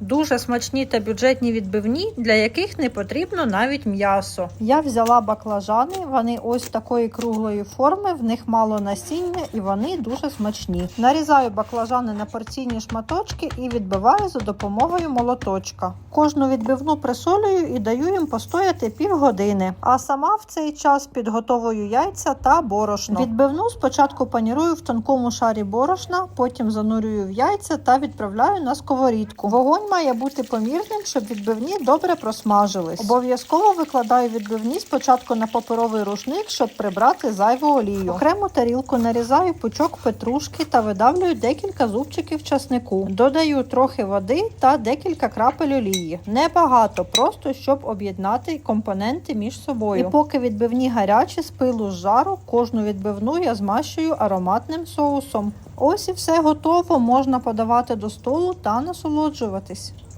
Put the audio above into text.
Дуже смачні та бюджетні відбивні, для яких не потрібно навіть м'ясо. Я взяла баклажани, вони ось такої круглої форми, в них мало насіння і вони дуже смачні. Нарізаю баклажани на порційні шматочки і відбиваю за допомогою молоточка. Кожну відбивну присолюю і даю їм постояти півгодини. А сама в цей час підготовую яйця та борошно. Відбивну спочатку панірую в тонкому шарі борошна, потім занурюю в яйця та відправляю на сковорідку. Вогонь має бути помірним, щоб відбивні добре просмажились. Обов'язково викладаю відбивні спочатку на паперовий рушник, щоб прибрати зайву олію. Окрему тарілку нарізаю пучок петрушки та видавлюю декілька зубчиків часнику. Додаю трохи води та декілька крапель олії. Небагато, просто щоб об'єднати компоненти між собою. І поки відбивні гарячі з пилу з жару, кожну відбивну я змащую ароматним соусом. Ось і все готово. Можна подавати до столу та насолоджуватись підписуйтесь.